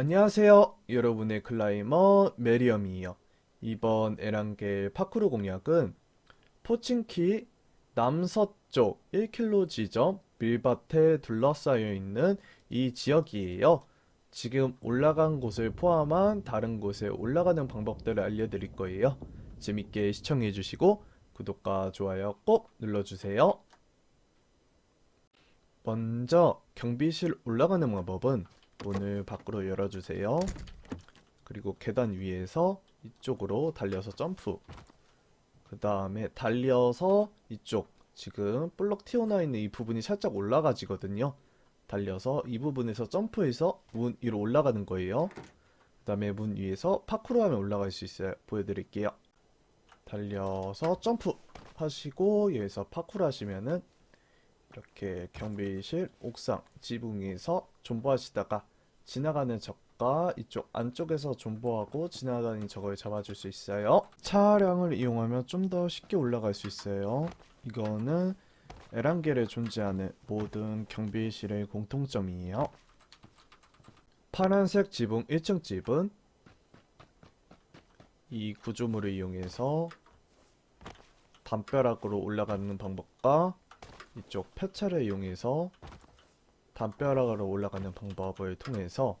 안녕하세요. 여러분의 클라이머 메리엄이에요. 이번 에란겔 파쿠르 공략은 포친키 남서쪽 1km 지점 밀밭에 둘러싸여 있는 이 지역이에요. 지금 올라간 곳을 포함한 다른 곳에 올라가는 방법들을 알려드릴 거예요. 재밌게 시청해 주시고 구독과 좋아요 꼭 눌러주세요. 먼저 경비실 올라가는 방법은 문을 밖으로 열어주세요. 그리고 계단 위에서 이쪽으로 달려서 점프. 그 다음에 달려서 이쪽 지금 블럭 튀어나와 있는 이 부분이 살짝 올라가지거든요. 달려서 이 부분에서 점프해서 문 위로 올라가는 거예요. 그 다음에 문 위에서 파쿠르 하면 올라갈 수 있어요. 보여드릴게요. 달려서 점프 하시고 여기서 파쿠르 하시면은 이렇게 경비실 옥상 지붕 위에서 존버하시다가 지나가는 적과 이쪽 안쪽에서 존버하고 지나다니는 적을 잡아줄 수 있어요. 차량을 이용하면 좀 더 쉽게 올라갈 수 있어요. 이거는 에란겔에 존재하는 모든 경비실의 공통점이에요. 파란색 지붕 1층 집은 이 구조물을 이용해서 담벼락으로 올라가는 방법과 이쪽 폐차를 이용해서 담벼락으로 올라가는 방법을 통해서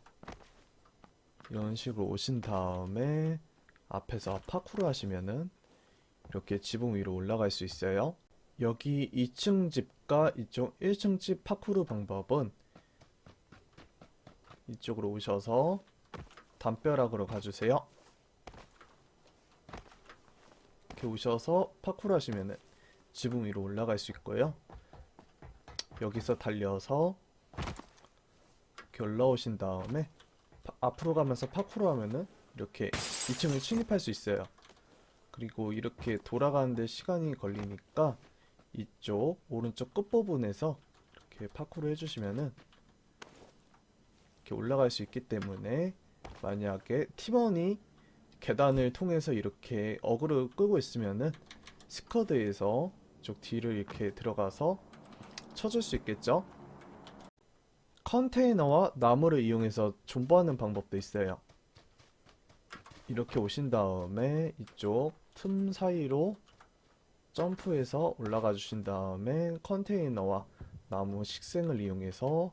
이런 식으로 오신 다음에 앞에서 파쿠르 하시면은 이렇게 지붕 위로 올라갈 수 있어요. 여기 2층 집과 이쪽 1층 집 파쿠르 방법은 이쪽으로 오셔서 담벼락으로 가주세요. 이렇게 오셔서 파쿠르 하시면은 지붕 위로 올라갈 수 있고요. 여기서 달려서 이렇게 올라오신 다음에 파- 앞으로 가면서 파쿠르 하면은 이렇게 2층을 침입할 수 있어요. 그리고 이렇게 돌아가는데 시간이 걸리니까 이쪽 오른쪽 끝부분에서 이렇게 파쿠르 해주시면은 이렇게 올라갈 수 있기 때문에 만약에 팀원이 계단을 통해서 이렇게 어그를 끄고 있으면은 스쿼드에서 이쪽 뒤를 이렇게 들어가서 쳐줄 수 있겠죠? 컨테이너와 나무를 이용해서 존버하는 방법도 있어요. 이렇게 오신 다음에 이쪽 틈 사이로 점프해서 올라가 주신 다음에 컨테이너와 나무 식생을 이용해서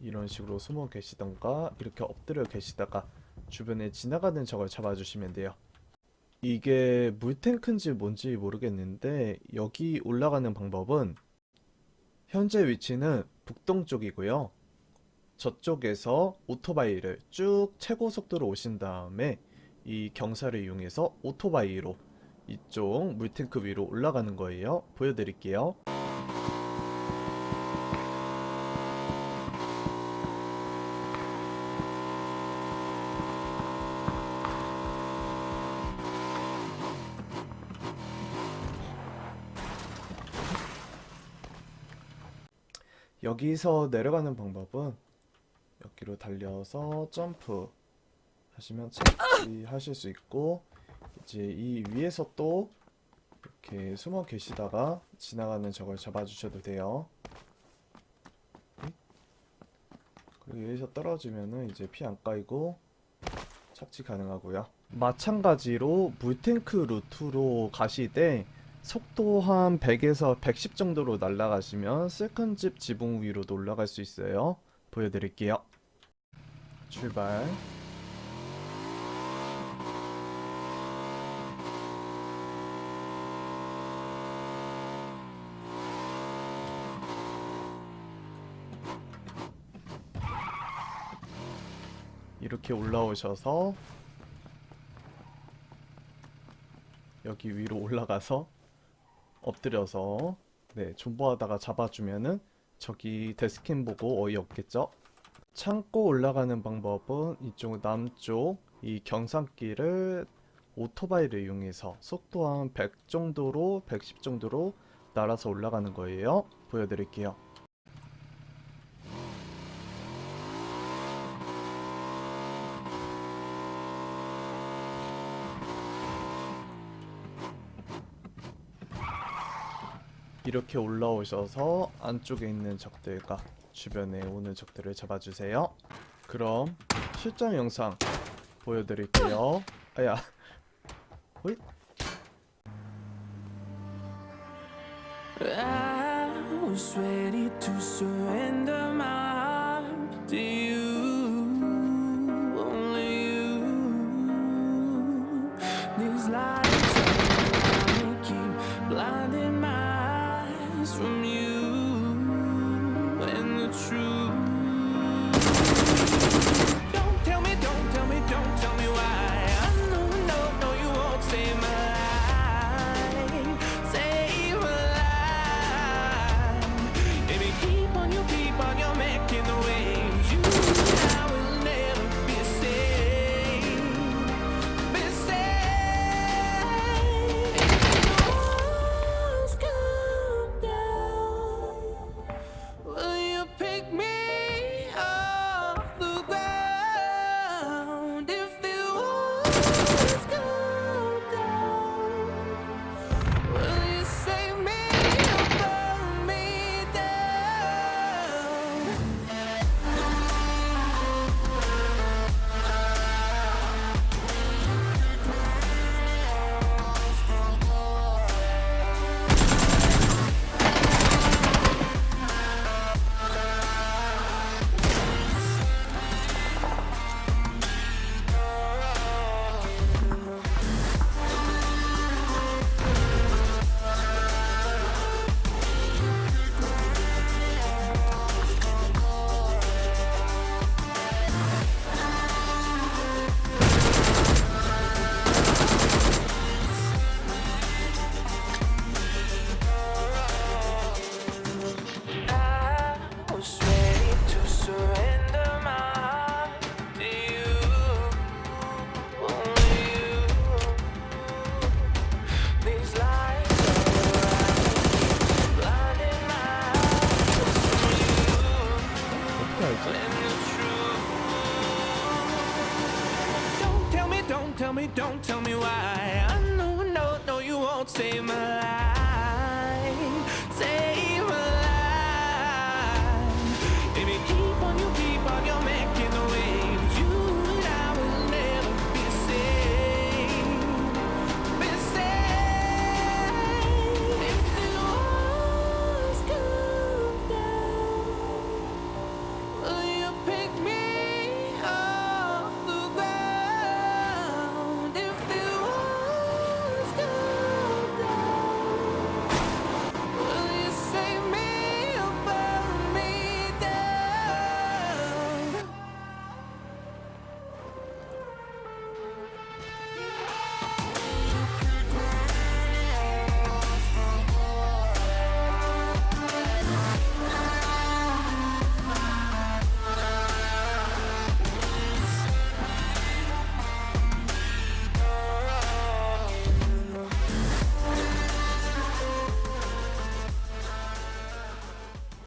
이런 식으로 숨어 계시던가 이렇게 엎드려 계시다가 주변에 지나가는 적을 잡아주시면 돼요. 이게 물탱크인지 뭔지 모르겠는데 여기 올라가는 방법은 현재 위치는 북동쪽이고요. 저쪽에서 오토바이를 쭉 최고 속도로 오신 다음에 이 경사를 이용해서 오토바이로 이쪽 물탱크 위로 올라가는 거예요. 보여드릴게요. 여기서 내려가는 방법은 여기로 달려서 점프 하시면 착지 하실 수 있고 이제 이 위에서 또 이렇게 숨어 계시다가 지나가는 적을 잡아주셔도 돼요. 그리고 여기서 떨어지면은 이제 피 안 까이고 착지 가능하고요. 마찬가지로 물탱크 루트로 가시되 속도 한 100에서 110 정도로 날아가시면 세컨집 지붕 위로도 올라갈 수 있어요. 보여드릴게요. 출발. 이렇게 올라오셔서 여기 위로 올라가서 엎드려서 네, 존버하다가 잡아주면은 저기 데스캠 보고 어이없겠죠? 창고 올라가는 방법은 이쪽 남쪽 이 경산길을 오토바이를 이용해서 속도 한 100 정도로 110 정도로 날아서 올라가는 거예요. 보여드릴게요. 이렇게 올라오셔서 안쪽에 있는 적들과 주변에 오는 적들을 잡아주세요. 그럼 실전 영상 보여드릴게요. 아야. 호잇. I Don't tell me, why. I know, no, no, you won't save my.